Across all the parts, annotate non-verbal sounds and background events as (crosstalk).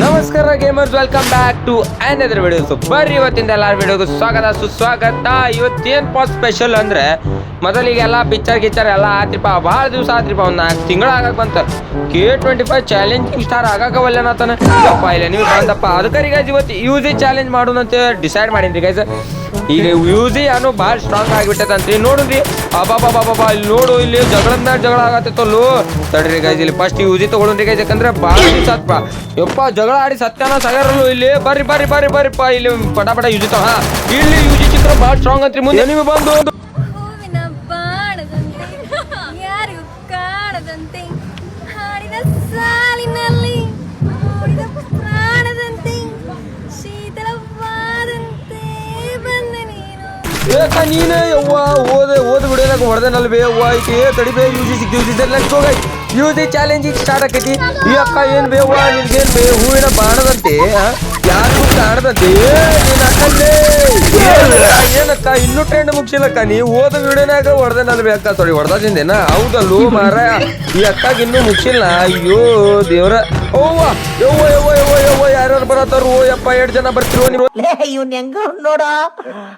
ನಮಸ್ಕಾರ gamers welcome back to another videos ಬರ್ರಿ ಇವತ್ತಿಂದ ಎಲ್ಲಾರ ವಿಡಿಯೋಗೂ ಸ್ವಾಗತ. ಸುಸ್ವಾಗತ. ಇವತ್ತೇನ್ ಪಾಸ್ ಸ್ಪೆಷಲ್ ಅಂದ್ರೆ ಮೊದಲಿಗೆಲ್ಲ ಪಿಕ್ಚರ್ ಗಿಚ್ಚರ್ ಎಲ್ಲ ಆತ್ರಿಪ ಭಾಳ ದಿವಸ ಆತ್ರಿಪ ಒಂದ್ ನಾಲ್ಕು ತಿಂಗಳ ಆಗಕ್ ಬಂತ. K twenty five challenging star ಆಗಾಕವಲ್ಲನತನ ಇಲ್ಲ ನೀವು ಬಂದಪ್ಪ. ಅದಕ್ಕೆ ಗೈಸ್ ಇವತ್ತು ಯೂಸಿ ಚಾಲೆಂಜ್ ಮಾಡೋಣ ಅಂತ ಡಿಸೈಡ್ ಮಾಡೀನಿ ಗೈಸ್ ಈಗ ಯೂಸಿ ಅನ್ನೋ ಭಾಳ ಸ್ಟ್ರಾಂಗ್ ಆಗಿಬಿಟ್ಟೈತಂತ್ರಿ ನೋಡ್ರಿ ಅಬಾಬಾಬಾಬಾ ಇಲ್ಲಿ ನೋಡು, ಇಲ್ಲಿ ಜಗಳದ ಜಗಳ ಆಗತ್ತಲ್ಲೋ ತಡ್ರಿ ಗೈಸ್ ಇಲ್ಲಿ ಫಸ್ಟ್ ಯೂಸಿ ತಗೊಳ್ರಿ ಗೈಸ್ ಯಾಕಂದ್ರೆ ಭಾಳ ದಿವಸ ಆತ್ಪ. ಯಪ್ಪ, ಜಗಳ ಆಡಿ ಸತ್ಯನ ಸಾಗರಲ್ಲೂ ಇಲ್ಲಿ. ಬರ್ರಿ ಬರ್ರಿ ಬರ್ರಿ, ಬರ್ರಿಪ್ಪ. ಇಲ್ಲಿ ಪಟ ಪಟ ಯೂಸಿ ತಗೋ ಇಲ್ಲಿ ಯೂಸಿ ಚಿತ್ರ ಭಾಳ ಸ್ಟ್ರಾಂಗ್ ಅಂತ್ರಿ. ಮುಂದೆ ನೀವು ಬಂದು ನೀನೇ ಯವ್ವ ಓದ ಓದ್ ಬಿಡೋದಾಗ ಹೊಡೆದನಲ್ವೇ ಯವ್ವ ಈಕೆ ತಡಿಬೇ ಯೂಸಿ ಸಿಕ್ತಿ ಯೂಸಿ ಲೆಟ್ಸ್ ಹೋಗೈ ಯೂಸಿ ಚಾಲೆಂಜಿಂಗ್ ಸ್ಟಾರ್ಟ್ ಆಕೈತಿ. ಈ ಅಕ್ಕ ಏನ್ ಬೇವ್ವ ನಿನ್ಗೇನ್ ಬೇ ಹೂವಿನ ಬಾಣದಂತೆ? ಯಾರಿಗೂ ಕಾಣದಂತೆ ನಿನ್ನ ನಿನ್ ಅಕ್ಕಲ್ಲೇ ಏನಕ್ಕ, ಇನ್ನೂ ಟ್ರೆಂಡ್ ಮುಗಿಸಿಲ್ಲಕ್ಕ ನೀ ಓದ ವಿಡಿಯೋನಾಗ ಹೊಡೆದನಲ್ವೇ ಅಕ್ಕ? ಸಾರಿ ಹೊಡೆದಿಂದೇನ ಹೌದಲ್ಲು ಮಾರ ಈ ಅಕ್ಕಾಗ ಇನ್ನೂ ಮುಗಿಸಿಲ್ಲ. ಅಯ್ಯೋ ದೇವ್ರ. ಓವ್ವ ಯವ್ವ ಯವ್ವ ಯವ್ವ ಯವ್ವ ಓ ಯಪ್ಪ ಎರಡು ಜನ ಬರ್ತಿರೋ ನೀವು? ಇವ್ನ ಹೆಂಗ ನೋಡ?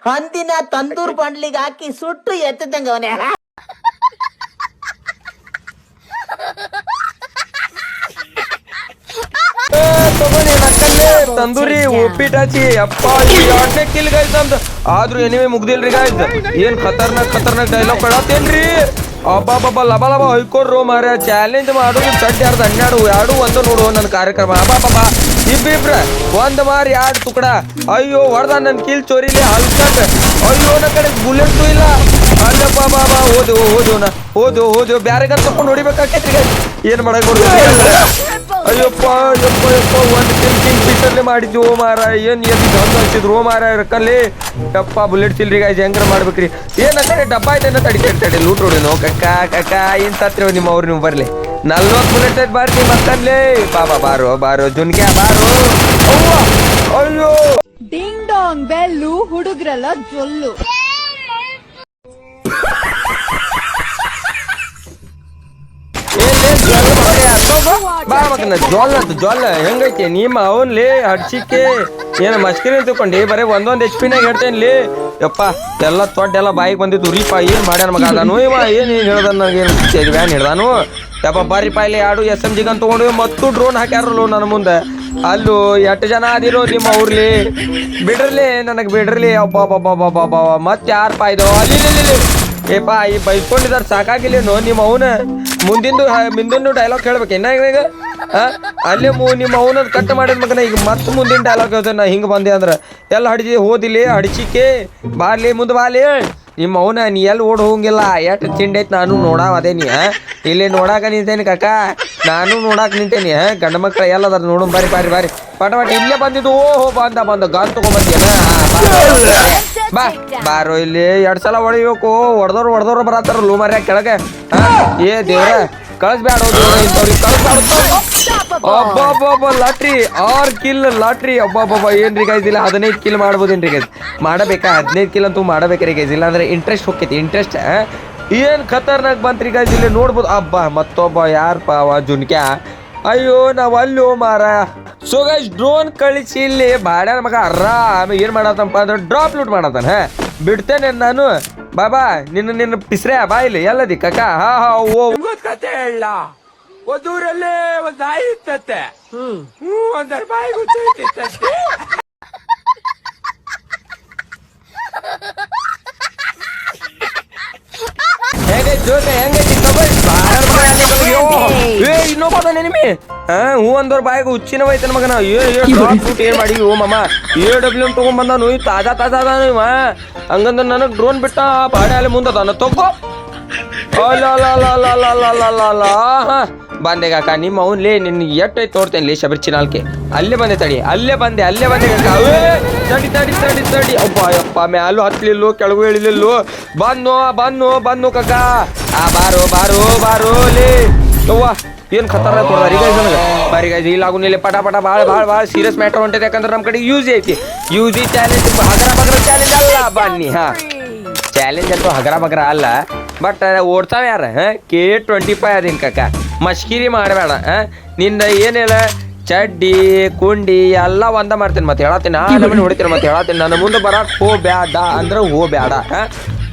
ಹಂದಿನ ತಂದೂರ್ ಬಂಡ್ಲಿಗೆ ಹಾಕಿ ಸುಟ್ಟು ಎತ್ತದಂಗ ಅವನೇ. ಏ, ತಗೊಳ್ಳಿ ನಕ್ಕಲ್ಲೇ ತಂದೂರಿ ಉಪ್ಪಿಟ್ಟು ಹಚ್ಚಿ ಅಪ್ಪ ಎರಡನೇ ಕಿಲ್ ಗಾಯ್ಸ್ ಅಂತ ಆದ್ರೂ ಏನಿವೆ ಮುಗ್ದಿಲ್ರಿ ಗಾಯ್ಸ್ ಏನ್ ಖತರ್ನಾಕ್ ಖತರ್ನಾಕ್ ಡೈಲಾಗ್ ಕೊಡತ್ತೇನ್ರಿ? ಅಬ್ಬಾಬಾ ಲಬ ಲಬ ಹೊಯ್ಕೊಡ್ರು ಮಾರ ಚಾಲೆಂಜ್ ಮಾಡೋದು ಸಡ್ ಯಾರ್ದು ಹನ್ನೆರಡು ಎರಡು ಒಂದು ನೋಡು ನನ್ನ ಕಾರ್ಯಕ್ರಮ. ಅಬ್ಬಾಬಾಬಾ ಇಬ್ಬಿಬ್ರ, ಒಂದ್ ಮಾರಿ ಎರಡು ತುಕಡ. ಅಯ್ಯೋ ಹೊಡೆದ ನನ್ ಕೀಲ್ ಚೋರಿಲಿ ಹಲ್ಕಟ್ ಅಯ್ಯೋ ನನ್ನ ಕಡೆ ಬುಲೆಟ್ ಇಲ್ಲ. ಅಲ್ಲಪ್ಪ ಬಾಬಾ ಓದು ಓದು ನಾ ಓದು ಓದು. ಬ್ಯಾರೆಗಾರ ತಕೊಂಡು guys. ಏನ್ ಮಾಡಕ್ ಅಯ್ಯಪ್ಪ ಅಯ್ಯಪ್ಪ ಒಂದ್ ಒಂದು ಕಿಲ್ ಕಿಂಗ್ ಫಿಶರ್ಲಿ ಮಾಡಿದ್ವಿ, ಓ ಮಾರ ಏನ್ ಗಂದು ಹಚ್ಚಿದ್ರು, ಓ ಮಾರ ರಕ್ಕಲ್ಲಿ. ಯಪ್ಪ, ಬುಲೆಟ್ ಚಿಲ್ರಿ ಗಾಯ್ಸ್ ಹೆಂಗ್ರ ಮಾಡ್ಬೇಕ್ರಿ? ಏನ ಕಡೆ ಡಬ್ಬ ಐತೆ ತಡಿ ತಡಿ ತಡಿ ಲೂಟ್ ಹೊಡಿನೋ ಕಕ್ಕ ಕಕ್ಕ ಏನ್ ಸತ್ರಿ ನಿಮ್ಮ ಅವ್ರು ನೀವು ಬರ್ಲಿ. ನಲ್ವತ್ತು ಬುಲೆಟ್ ಐತೆ ಬಾರ್ತಿ ಮತ್ತಲ್ಲಿ ಬಾಬಾ ಬಾರೋ ಬಾರೋ ಜುನ್ಕ್ಯಾ ಬಾರೋ. ಅಯ್ಯೋ. ಡಿಂಗ್ ಡಾಂಗ್ ಬೆಲ್ಲು ಹುಡುಗ್ರಲ್ಲ ಜೊಲ್ಲು. ಬಾ ಮಗನ ಜೋಲ್ ಅಂತ ಜೋಲ್ ಹೆಂಗೈತಿ? ನಿಮ್ಮ ಅವನ್ಲಿ ಹಡ್ಸಿಕ್ಕೆ ಏನ ಮಸ್ಕಿರಿ ತಿಳ್ಕೊಂಡಿ ಬರೀ ಒಂದೊಂದ್ ಎಚ್ ಪಿನಾಗ ಹೇಳ್ತೇನ್ಲಿ ಯಪ್ಪ, ಎಲ್ಲ ಎಲ್ಲ ಬಾಯಿಗೆ ಬಂದಿದ್ದು ರೀಪ, ಏನ್ ಮಾಡ್ಯಾನ ಮಗ ಅದಾನು? ಇವ ಏನ್ ಏನ್ ಏನು ವ್ಯಾನ್ ಹಿಡ್ದಾನು ಯಪ್ಪ, ಬಾರಿ ಪಾಯ್ಲಿ ಆಡು ಎಸ್ ಎಂ ಜಿಗನ್ ತಗೊಂಡು, ಮತ್ತು ಡ್ರೋನ್ ಹಾಕ್ಯಾರಲ್ಲ ನನ್ನ ಮುಂದೆ. ಅಲ್ಲೂ ಎಷ್ಟು ಜನ ಆದಿರೋ ನಿಮ್ಮ ಊರ್ಲಿ? ಬಿಡ್ರಲಿ, ನನಗೆ ಬಿಡ್ರಲಿ. ಅಬ್ಬಾ ಬಾಬಾ ಬಾಬಾ ಮತ್ತೆ ಯಾರು ಪಾಯ್ದೋ ಅಲ್ಲಿ. ಏಪ, ಈ ಬೈಸ್ಕೊಂಡಿದಾರ ಸಾಕಾಗಿಲ್ಲೇನೋ ನಿಮ್ಮ ಅವನ? ಮುಂದಿಂದು ಮುಂದಿಂದು ಡೈಲಾಗ್ ಹೇಳ್ಬೇಕು ಇನ್ನ ಈಗ ಅಲ್ಲಿ ನಿಮ್ಮ ಅವನ ಕಟ್ ಮಾಡಿದ ಮಗನ ಈಗ ಮತ್ತೆ ಮುಂದಿನ ಡೈಲಾಗ್ ಹೇಳ್ತೇನೆ ನಾ ಹಿಂಗೆ ಬಂದೆ ಅಂದ್ರೆ? ಎಲ್ಲ ಹಡಿಜಿ ಹೋದಿಲಿ, ಹಡಿಚಿಕೆ. ಬಾರ್ಲಿ, ಮುಂದೆ ಬಾಲಿ ನಿಮ್ಮ ಅವನ ನೀ ಎಲ್ಲಿ ಓಡ್ ಹೋಗಂಗಿಲ್ಲ? ಎಷ್ಟು ತಿಂಡಿ ಐತೆ ನಾನು ನೋಡಾವ ಅದೇ ನೀ ಇಲ್ಲಿ ನೋಡಾಕ ನಿಂತೇನಿ ಕಾಕ? ನಾನು ನೋಡಾಕ ನಿಂತೇನಿ? ಗಂಡ ಮಕ್ಕಳ ಎಲ್ಲ ಅದಾರ ನೋಡು, ಬಾರಿ ಬಾರಿ ಬಾರಿ. ಪಟ ಪಟ, ಇಲ್ಲೇ ಬಂದಿದ್ದು ಓಹೋ ಬಂದ ಬಂದ ಗಾನ್ ತಗೊಂಬಂದ್ಯನ ಬಾ ಬಾರೋ ಇಲ್ಲಿ, ಎರಡು ಸಲ ಹೊಡಿಬೇಕು. ಹೊಡೆದವ್ರು ಹೊಡೆದವ್ರು ಬರತ್ತಾರ ಲೂ ಮರ್ಯಾಗ ಕೆಳಗೆ. ಏ ದೇವ್ರ ಕಳಿಸ್ಬೇಡ ಇಂಥವ್ರಿಗೆ ಕಳಿಸ್ಬೇಡ ಲಾಟ್ರಿ. ಆರ್ ಕಿಲ್ ಲಾಟ್ರಿ. ಅಬ್ಬಾಬಾ ಏನ್ರಿ ಗೈಸ್ ಇಲ್ಲ ಹದಿನೈದು ಕಿಲ್ ಮಾಡ್ಬೋದೇನ್ರಿ ಗೈಸ್ ಮಾಡಬೇಕಾ? ಹದಿನೈದು ಕಿಲ್ ಅಂತೂ ಮಾಡಬೇಕ್ರಿ ಗೈಸ್ ಇಲ್ಲ ಅಂದ್ರೆ ಇಂಟ್ರೆಸ್ಟ್ ಹೋಗ್ತೈತಿ ಇಂಟ್ರೆಸ್ಟ್ ಏನ್ ಖತರ್ನಾಕ್ ಬಂತ್ರಿ ಗೈಸ್ ಇಲ್ಲಿ ನೋಡ್ಬೋದು. ಅಬ್ಬ ಮತ್ತೊಬ್ಬ ಯಾರಪ್ಪ ಅವ ಜುನ್ಕ್ಯಾ? ಅಯ್ಯೋ ನಾವ್ ಅಲ್ಲೋ ಮಾರ. ಸೊ ಗೈಸ್ ಡ್ರೋನ್ ಕಳಿಸಿ ಇಲ್ಲಿ ಬಾಡ್ಯಾನ ಮಗ ಆರಾಮ ಏನ್ ಮಾಡತ್ತಪ್ಪ ಅಂದ್ರೆ ಡ್ರಾಪ್ ಲೂಟ್ ಮಾಡತ್ತಾನ ಹಾ? ಬಿಡ್ತೇನೆ ನಾನು. ಬಾಬಾ ನಿನ್ನ ನಿನ್ನ ಪಿಸ್ರೆ ಬಾ ಇಲ್ಲಿ. ಎಲ್ಲದಿ ಕಕ್ಕ ಹಾ ಹಾ ಓ. ಕತೆ ಹೇಳ. ಒಂದೂರಲ್ಲೇ ಒಂದ್ ನಾಯಿ ಇತ್ತಂತೆ. ಹ್ಮ್. ಒಂದರ ಬಾಯಿ ಗೊತ್ತಿತ್ತಂತೆ ಮಗ ಇನ್ನೊಬ್ಬ ನಿಮಿ ಹಾ ಹೂ ಅಂದವ್ರ ಬಾಯಿಗೆ ಹುಚ್ಚಿನ ಹೋಯ್ತನ ಏನ್ ಮಾಡಿ ಓ ಮಮ್ಮ ಏ ಡಬ್ಲ್ಯೂ ತಗೊಂಡ್ ಬಂದಾನು. ಈ ತಾಜಾ ತಾಜಾ ಅದಾನ ಇವ. ಹಂಗಂದ್ರ ನನಗ್ ಡ್ರೋನ್ ಬಿಟ್ಟ ಬಾಡೆ ಅಲ್ಲಿ ಮುಂದದಾನ ತಗೋ. ಅಲ್ಲ ಬಂದೆ ಕಾಕ ನಿಮ್ಮ ಅವ್ನ್ಲೇ ನಿನ್ ಎಟ್ಟೈತ್ ನೋಡ್ತೇನೆ ಲೇ ಶಬರಿ ಚಿನಾಲ್ಕೆ ಅಲ್ಲೇ ಬಂದೆ ತಡಿ ಅಲ್ಲೇ ಬಂದೆ ಅಲ್ಲೇ ಬಂದೆ ಕಾಕ ಅವೇ ತಡಿ ತಡಿ ತಡಿ ತಡಿ ಅಪ್ಪ ಅಪ್ಪ ಮ್ಯಾಲೂ ಹತ್ಲಿಲ್ಲೋ ಕೆಳಗೂ ಇಳಿಲಿಲ್ಲೋ ಬನ್ನು ಬನ್ನು ಬನ್ನು ಕಾಕ ಆ ಬಾರೋ ಬಾರೋ ಬಾರೋ ಲೇ ಅವ್ವ ಏನ್ ಖತರ ಕೊಡ್ದಾರ ಈಗ ನನಗೆ ಬಾರಿ ಗೈಸ್ ಇಲ್ಲ ಆಗುನಿಲ್ಲ ಪಟ ಪಟ ಭಾಳ ಭಾಳ ಭಾಳ ಸೀರಿಯಸ್ ಮ್ಯಾಟರ್ ಹೊಂಟೈತೆ ಯಾಕಂದ್ರೆ ನಮ್ಮ ಕಡೆ ಯೂಸ್ ಐತಿ ಯೂಸ್ ಚಾಲೆಂಜ್ ಹಗರ ಬಗರ ಚಾಲೆಂಜ್ ಅಲ್ಲ ಬನ್ನಿ ಹಾ ಚಾಲೆಂಜ್ ಅಂತೂ ಹಗರ ಬಗರ ಅಲ್ಲ ಬಟ್ ಓಡ್ತಾವ ಯಾರ ಕೆ ಟ್ವೆಂಟಿ ಫೈವ್ ಅದೇನು ಕಕ್ಕ ಮಶ್ಕಿರಿ ಮಾಡಬೇಡ ನಿಂದ ಏನಿಲ್ಲ, ಚಡ್ಡಿ, ಕುಂಡಿ ಎಲ್ಲ ಒಂದ ಮಾಡ್ತೀನಿ ಮತ್ತೆ ಹೇಳತ್ತೀನಿ. ಆ ನಮ್ಮನೆ ಹೊಡಿತೀನಿ ಮತ್ತೆ ಹೇಳತ್ತೀನಿ. ನನ್ನ ಮುಂದೆ ಬರಕ್ ಹೋ ಬ್ಯಾಡ ಅಂದ್ರೆ ಹೋ? ಬ್ಯಾಡ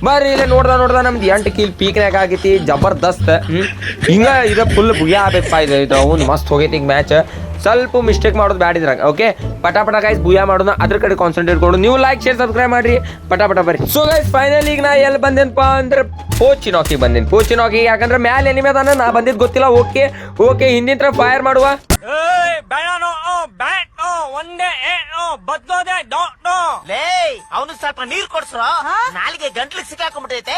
ಬರ್ರಿ, ಇಲ್ಲಿ ನೋಡ್ದ ನೋಡ್ದ, ನಮ್ದು ಎಂಟು ಕೀಲ್ ಪೀಕ್ನಾಗ ಆಗೈತಿ, ಜಬರ್ದಸ್ತ್ ಹಿಂಗ ಇದು ಫುಲ್ ಭುಗಿ ಆಗ್ಬೇಕಪ್ಪ ಇದು ಇದು, ಅವ್ನು ಮಸ್ತ್ ಹೋಗೈತಿ ಈಗ ಮ್ಯಾಚ್ ಸ್ವಲ್ಪ ಮಿಸ್ಟೇಕ್ ಮಾಡೋದು ಬ್ಯಾಡಿದ್ರ ಇದ್ರಾಗ. ಓಕೆ ಪಟಾಪಟ ಪಟ ಗೈಸ್ ಭೂಯ ಮಾಡೋಣ ಅದ್ರ ಕಡೆ ಕಾನ್ಸಂಟ್ರೇಟ್ ಕೊಡು. ನೀವು ಲೈಕ್ ಶೇರ್ ಸಬ್ಸ್ಕ್ರೈಬ್ ಮಾಡ್ರಿ. ಪಟಾಪಟ ಪಟ ಬರ್ರಿ. ಸೊ ಗೈಸ್ ಫೈನಲ್ ಈಗ ನಾ ಎಲ್ಲಿ ಬಂದೇನಪ್ಪ ಅಂದ್ರೆ ಪೋಚಿನಾಕಿ ಬಂದೇನಿ. ಪೋಚಿನಾಕಿ ಯಾಕಂದ್ರೆ ಮ್ಯಾಲೆ ಎನಿಮೆ ಅದಾನ ನಾ ಬಂದಿದ್ದು ಗೊತ್ತಿಲ್ಲ. ಓಕೆ ಓಕೆ ಹಿಂದಿನ ಫೈರ್ ಮಾಡುವ. ಅವನು ಸ್ವಲ್ಪ ನೀರ್ ಕೊಡ್ಸ್ರ? ನಾಲಿಗೆ ಗಂಟ್ಲಿಗೆ ಸಿಕ್ಕಾಕೊಂಡ್ಬಿಟ್ಟೈತೆ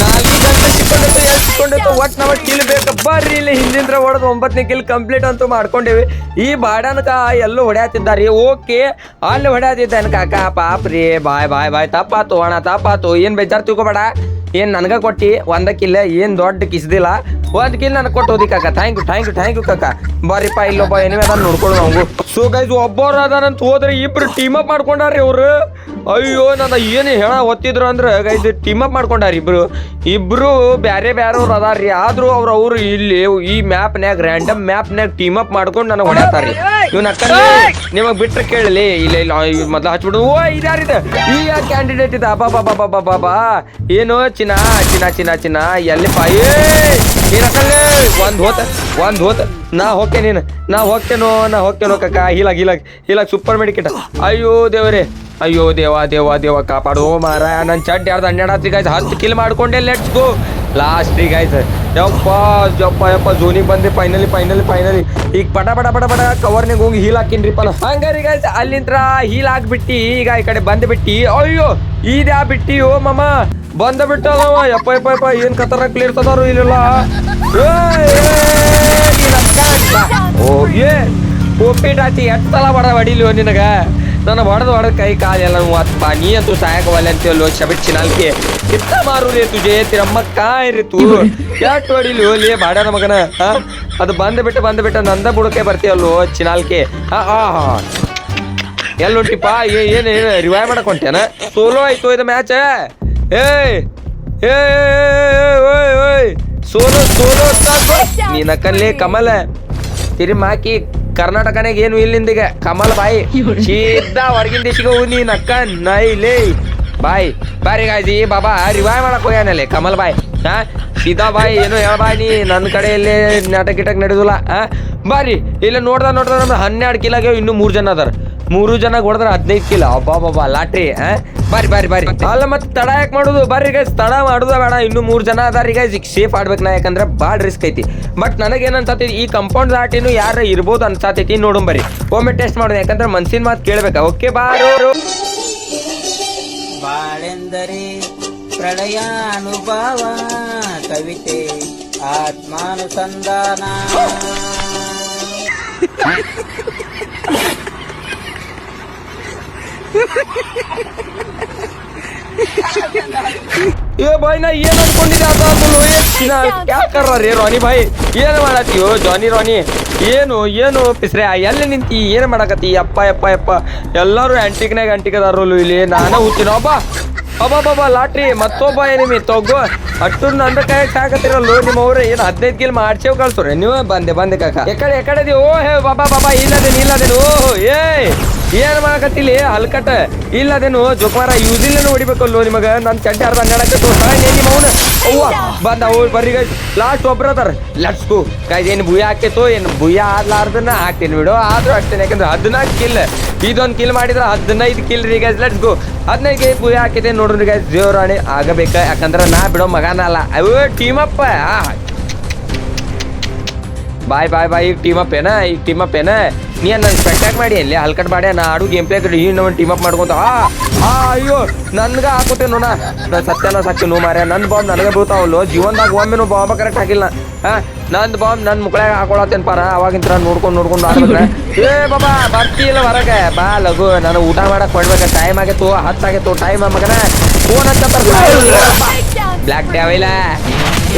ನಾಲ್ಕು ಗಂಟೆ ಸಿಕ್ಕೊಂಡಿತ್ತು ಎಷ್ಟು ಒಟ್ ನಮಗೆ ಕಿಲ್ ಬೇಕು. ಬರ್ರಿ ಇಲ್ಲಿ ಹಿಂದಿಂದ ಹೊಡೆದು ಒಂಬತ್ತನೇ ಕಿಲ್ ಕಂಪ್ಲೀಟ್ ಅಂತೂ ಮಾಡ್ಕೊಂಡೇವಿ. ಈ ಬಾಡನಕ ಎಲ್ಲೂ ಹೊಡ್ಯಾತಿದ್ದಾರಿ. ಓಕೆ ಅಲ್ಲಿ ಹೊಡ್ಯಾತಿದ್ದಾನ ಕಾಕ. ಪಾಪ್ರಿ ಬಾಯ್ ಬಾಯ್ ಬಾಯ್. ತಪ್ಪಾತು ಅಣ್ಣ ತಪ್ಪಾತು. ಏನು ಬೇಜಾರು ತಿಳ್ಕೊಬೇಡ. ಏನು ನನಗೆ ಕೊಟ್ಟಿ? ಒಂದಕ್ಕಿಲ್ಲ ಕಿಲ್ಲ ಏನು ದೊಡ್ಡ ಕಿಸ್ದಿಲ್ಲ? ಒಂದ್ ಕಿಲ್ ನನಗೆ ಕೊಟ್ಟು ಹೋದಿ ಕಾಕ. Thank you thank you thank you ಕಾಕ. ಬರೀಪ ಇಲ್ಲೊಬ್ಬ ಏನೇ ಅದನ್ನ ನೋಡ್ಕೊಳ್ಳು ನಾವು ಸೊ ಗೈಸ್ ಒಬ್ಬರ ಅದಾನಂತ ಹೋದ್ರೆ ಇಬ್ರು ಟೀಮ್ ಅಪ್ ಮಾಡ್ಕೊಂಡಾರ್ರಿ ಅವ್ರು. ಅಯ್ಯೋ ನನ್ನ ಏನು ಹೇಳ ಒತ್ತಿದ್ರು ಅಂದ್ರೆ ಗೈಸ್ ಟೀಮ್ ಅಪ್ ಮಾಡ್ಕೊಂಡಾರ ಇಬ್ರು. ಇಬ್ರು ಬ್ಯಾರೆ ಅವ್ರು ಅದಾರ್ರಿ. ಆದ್ರೂ ಅವ್ರ ಅವ್ರು ಇಲ್ಲಿ ಈ ಮ್ಯಾಪ್ನ್ಯಾಗ ರ್ಯಾಂಡಮ್ ಮ್ಯಾಪ್ನ್ಯಾಗ ಟೀಮ್ ಅಪ್ ಮಾಡ್ಕೊಂಡು ನನಗೆ ಹೊಡ್ಯಾತಾರ್ರಿ. ಇವ್ನ ಅಕ್ಕ ನಿಮಗ್ ಬಿಟ್ರೆ ಕೇಳಲಿ. ಇಲ್ಲ ಇಲ್ಲ ಮೊದ್ಲ ಹಚ್ಬಿಡು. ಓ ಇದಾರಿದ ಈ ಕ್ಯಾಂಡಿಡೇಟ್ ಇದ. ಬಾ ಬಾ ಬಾ ಬಾ ಏನು? ಚಿನ್ನ ಚಿನ್ನ ಚಿನ್ನ ಚಿನ್ನ. ಎಲ್ಲಿ ಪಾಯಿ ಏನ್ ಅಕ್ಕಲ್ಲ. ಒಂದ್ ಹೋತ ಒಂದ್ ಹೋತ. ನಾ ಹೋಕೆ ನೀನು. ನಾ ಹೋಗ್ತೇನೋ ನಾ ಹೋಗ್ತೇನೋ ಕಕ್ಕ. ಹೀಲಾಗ್ ಹೀಲಾಗ್ ಹೀಲಾಗ್ ಸೂಪರ್ ಮೆಡಿಕೇಟ್ ಅಯ್ಯೋ, ದೇವರೇ. ಅಯ್ಯೋ, ದೇವ ದೇವ ದೇವ, ಕಾಪಾಡೋ ಮಾರ ನನ್ನ ಚಡ್ ಯಾರ್ದು ಹನ್ನೆರಡು ಗಾಯ್ಸ್ ಹತ್ತು ಕಿಲ್ ಮಾಡ್ಕೊಂಡೆ. ಲೆಟ್ಸ್ ಗೋ ಲಾಸ್ಟ್ ಗಾಯ್ಸ್ ಯಪ್ಪ ಯಪ್ಪ ಯಪ್ಪ ಜೋನಿಗೆ ಬಂದೆ ಫೈನಲಿ ಫೈನಲಿ ಫೈನಲಿ ಈಗ ಪಟ ಪಟ ಪಟ ಪಟ ಕವರ್ನಾಗ ಹೋಗಿ ಹೀಲ್ ಹಾಕಿನ್ರಿಪ್ಪ ನಾ ಹಂಗಾರಿ ಗಾಯ್ಸ್ ಅಲ್ಲಿಂತ್ರ ಹೀಲ್ ಹಾಕ್ಬಿಟ್ಟಿ ಈಗ ಈ ಕಡೆ ಬಂದು ಬಿಟ್ಟಿ ಅಯ್ಯೋ ಇದ್ಯಾ ಬಿಟ್ಟಿ ಓ ಮಮ್ಮ ಬಂದ ಬಿಟ್ಟದವ ಯಪ್ಪ ಯಪ್ಪ ಯಪ್ಪ ಏನ್ ಕತರ ಕ್ಲಿಯರ್ ತದಾರು ಇಲ್ಲಿಲ್ಲ ಓಗೆ ಉಪ್ಪಿಟ್ಟು ಹಾಕಿ ಎಷ್ಟು ಸಲ ಬಡ ಹೊಡಿಲಿ ನಿನಗ ನನ್ನ ಹೊಡೆದು ಹೊಡೆದು ಕೈ ಕಾಲೆಲ್ಲ ಅಪ್ಪ ನೀ ಅಂತೂ ಸಾಯಕವಲ್ಲ ಅಂತೇಳೋ ಶಬಿಟ್ ಚಿನಾಲ್ಕೆ ಕಿತ್ತ ಮಾರು ರೇ ತುಜೆ ತಿರಮ್ಮ ಕಾಯ್ರಿ ತೂ ಯಾಕೆ ಹೊಡಿಲಿ ಲೇ ಬಾಡ ಮಗನ, ಹಾ? ಅದು ಬಂದ್ ಬಿಟ್ಟು ಬಂದ್ ಬಿಟ್ಟು ನಂದ ಬುಡಕೆ ಬರ್ತೀಯಲ್ಲೋ ಚಿನಾಲ್ಕೆ ಹಾ ಎಲ್ಲಿ ಹೊಂಟಿಪ್ಪ? ಏನು ಏನು ರಿವೈವ್ ಮಾಡಕ್ ಸೋಲೋ ಆಯ್ತು ಇದು ಮ್ಯಾಚ್ ಏಯ್ ಏಯ್ ಸೋಲೋ ಸೋಲೋ ನೀನಕ್ಕಲ್ಲಿ ಕಮಲ. ತಿರಿಮಾಕಿ ಕರ್ನಾಟಕನಾಗ ಏನು ಇಲ್ಲಿಂದೀಗ? ಕಮಲ್ ಬಾಯಿ. ಸೀದಾ ಹೊರಗಿನ ದೇಶಕ್ಕೆ ಹೋಗಿ ನೀನ್ ಅಕ್ಕ ನೈಲೇ. ಬಾಯ್. ಬಾರಿ ಗಾಜಿ ಬಾಬಾ ರಿವೈವ್ ಮಾಡಕ್ ಹೋಗ್ಯಾನಲ್ಲಿ ಕಮಲ್ ಬಾಯ್. ಹಾ? ಸೀದಾ ಬಾಯ್, ಏನು ಬಾಯ್ ನೀ? ನನ್ನ ಕಡೆ ಇಲ್ಲಿ ನಾಟಕ ಗಿಟಕ್ ನಡೆದಿಲ್ಲ. ಹಾ? ಬಾರಿ. ಇಲ್ಲ ನೋಡ್ದ ನೋಡ್ದ ನಮ್ದು ಹನ್ನೆರಡು ಕಿಲಾಗೆ ಇನ್ನೂ ಮೂರು ಜನ ಅದಾರ. ಮೂರು ಜನ ಹೊಡೆದ್ರೆ ಹದಿನೈದು ಕಿಲೋ ಅಬ್ಬಾಬಾ ಬಾಬಾ ಲಾಟ್ರಿ ಬಾರಿ ಬಾರಿ ಬಾರಿ. ಅಲ್ಲ ಮತ್ತೆ ತಡ ಯಾಕೆ ಮಾಡುದು? ಬರ್ರಿ ಗೈಸ್ ತಡ ಮಾಡುದ ಬೇಡ. ಇನ್ನು ಮೂರು ಜನ ಅದಾರಿ ಈಗ ಈಗ ಸೇಫ್ ಆಡ್ಬೇಕು ನಾ ಯಾಕಂದ್ರೆ ಭಾಳ ರಿಸ್ಕ್ ಐತಿ. ಬಟ್ ನನಗೇನು ಅನ್ಸತೈತಿ ಈ ಕಂಪೌಂಡ್ ದಾಟಿನೂ ಯಾರ ಇರ್ಬೋದು ಅನ್ಸಾತೈತಿ ನೋಡೋಣ ಬರ್ರಿ. ಒಮ್ಮೆ ಟೆಸ್ಟ್ ಮಾಡೋಣ ಯಾಕಂದ್ರೆ ಮನ್ಸಿನ ಮಾತು ಕೇಳ್ಬೇಕಾ. ಓಕೆ ಬಾರೋ. ಬಾಳೆಂದರೆ ಪ್ರಳಯಾನುಭವ ಕವಿತೆ ಆತ್ಮಾನುಸಂಧಾನ. (laughs) ಏ ಬಾಯ್, ನಾ ಏನ್ ಅನ್ಕೊಂಡಿದ್ದೆ? ಅದಾಗಲು ಯಾಕಾರ ರೇ ರಾನಿ ಬಾಯ್? ಏನ್ ಓ ಜಾನಿ ರಾನಿ ಏನು ಏನು ಪಿಸ್ರೆ? ಎಲ್ಲಿ ನಿಂತಿ? ಏನ್ ಮಾಡಕತ್ತಿ? ಅಪ್ಪ ಅಪ್ಪ ಅಪ್ಪ ಎಲ್ಲರೂ ಆಂಟಿಕ್ನಾಗ ಆಂಟಿಕದಾರಲ್ಲ ಇಲ್ಲಿ. ನಾನೇ ಹುಚ್ಚಿನ ಒಬ್ಬ ಅಬ್ಬಾ ಬಾಬಾ ಲಾಟ್ರಿ. ಮತ್ತೊಬ್ಬ ಏನಿಮಿ ತಗೋ. ಅಷ್ಟು ನಂದ ಕೈ ಸಾಕತ್ತಿರಲ್ಲ. ನಿಮ್ಮ ಅವ್ರು ಏನು ಹದಿನೈದು ಕಿಲ್ ಮಾಡ್ಸೇವ್ ಕಳ್ಸೋರೆ ನೀವು ಬಂದೆ ಬಂದೆ ಕಾಕ. ಎಕಡೆ ಎಕಡೆ ಓ ಹೇ ಬಾಬಾ ಬಾಬಾ, ಇಲ್ಲದೇನು ಇಲ್ಲದೇನು? ಓ ಏ ಏನ್ ಮಾಡಕತ್ತಿಲಿ? ಇಲ್ಲ ಇಲ್ಲದೇನು ಜೋಕುಮಾರ ಯೂಸಿಲ್ಲನು ಹೊಡಿಬೇಕಲ್ಲೋ ನಿಮಗ? ನನ್ ಚಡ್ಡಿ ಅರ್ಧ ಹನ್ನೆರಡಕ್ಕೆ ನಿಮ್ಮ ಅವನು? ಅವ್ವ, ಬಂದ ಅವ್ರು ಬರ್ರಿ ಗೈಸ್ ಲಾಸ್ಟ್ ಒಬ್ರು ಅದಾರ. ಲೆಟ್ಸ್ ಗೋ ಗೈಸ್ ಏನು ಭೂಯ ಹಾಕೈತೋ ಏನು ಭೂಯ ಆಡ್ಲಾರ್ದನ್ನ ಹಾಕ್ತೀನಿ ಬಿಡು. ಆದ್ರೂ ಅಷ್ಟೇ, ಯಾಕಂದ್ರೆ ಹದಿನಾಲ್ಕು ಕಿಲ್ ಇದೊಂದು ಕಿಲ್ ಮಾಡಿದ್ರೆ ಹದಿನೈದು ಕಿಲ್ ರೀ ಗೈಸ್ ಲೆಟ್ಸ್ ಗೋ ಹದಿನೈದು ಭೂಯ ಹಾಕಿದೆ ನೋಡ್ರಿ ಗೈಸ್ ದೇವರಾಣಿ ಆಗಬೇಕ? ಯಾಕಂದ್ರೆ ನಾ ಬಿಡೋ ಮಗನ ಅಲ್ಲ. ಅಯ್ಯೋ ಟೀಮ್ ಅಪ್ ಬಾಯ್ ಬಾಯ್ ಬಾಯ್ ಈಗ ಟೀಮ್ ಅಪ್ ಏನ? ಈಗ ಟೀಮ್ ಅಪ್ ಏನ? ನೀ ನನ್ನ ಸ್ಪೆಕ್ಟಾಕ್ ಮಾಡಿ ಅಲ್ಲಿ ಹಲ್ಕಟ್ ಮಾಡಿ ನಾ ಆಡು ಗೇಮ್ ಪ್ಲೇ ಕಡೆ. ಇನ್ನೂ ಟೀಮ್ ಅಪ್ ಮಾಡ್ಕೊಂತ. ಆ ಅಯ್ಯೋ, ನನ್ಗ ಹಾಕೋತೆ ನೋಡ. ನಾ ಸತ್ಯನ ಸತ್ಯ ನೋ ಮಾರ್ಯ. ನನ್ನ ಬಾಂಬ್ ನನಗೆ ಬೀಳ್ತಾವಲ್ಲ ಜೀವನದಾಗ ಒಮ್ಮೆನೂ ಬಾಂಬ ಕರೆಕ್ಟ್ ಹಾಕಿಲ್ಲ ಹಾ ನಂದು ಬಾಂಬ್ ನನ್ನ ಮುಕ್ಕಳಾಗ ಹಾಕೊಳತ್ತೇನ್ ಪಾರ. ಅವಾಗಿಂತ ನೋಡ್ಕೊಂಡು ನೋಡ್ಕೊಂಡು ಆಡ್ಬೇಕ್ರೆ. ಏ, ಬಾಬಾ ಬರ್ತಿಲ್ಲ ಹೊರಗೆ. ಬಾ, ಲಘು. ನಾನು ಊಟ ಮಾಡಕ್ ಕೊಡ್ಬೇಕು ಟೈಮ್ ಆಗೈತು ಆಗಿತ್ತು ಟೈಮ್ ಮಗನ ಫೋನ್ ಅಂತ ಬ್ಲ್ಯಾಕ್ ಟೇವಿಲ್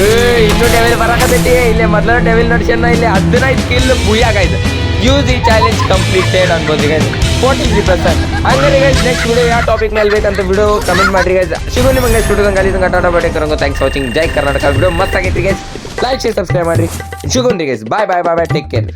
ಏ, ಇನ್ನು ಡೆವಿಲ್ ಬರಕತ್ತೈತಿ. ಇಲ್ಲಿ ಮೊದಲ ಡೆವಿಲ್ ನಡ್ಸ್ಯಾನ. ಇಲ್ಲಿ ಹದಿನೈದು ಕಿಲ್ ಬುಯ್ಯಾಗೈತೆ ಯೂಸ್ ಈ ಚಾಲೆಂಜ್ ಕಂಪ್ಲೀಟೆಡ್ ಅನ್ಬೋದು ಗೈಸ್ ಫೋರ್ಟಿ ತ್ರೀ ಪರ್ಸೆಂಟ್ ಹಂಗಾರೆ ಗೈಸ್ ನೆಕ್ಸ್ಟ್ ವಿಡಿಯೋ ಯಾವ ಟಾಪಿಕ್ ಮೇಲೆ ಬೇಕಂತ ವಿಡಿಯೋ ಕಮೆಂಟ್ ಮಾಡಿ ಗೈಸ್ ಶಿವ ನಿಮಗೆ ಸ್ಟುಡಿಯೋ ಗಂಗಾಲಿ ಕಟಾಟ ಬಟ್ಟೆ ಕರಂಗೋ ಥ್ಯಾಂಕ್ಸ್ ವಾಚಿಂಗ್ ಜೈ ಕರ್ನಾಟಕ. ವಿಡಿಯೋ ಮತ್ತಾಗೈತಿ ಗೈಸ್ ಲೈಕ್ ಶೇರ್ ಸಬ್ಸ್ಕ್ರೈಬ್ ಮಾಡ್ರಿ. ಸಿಗೋನ್ರಿ guys bye bye bye bye take care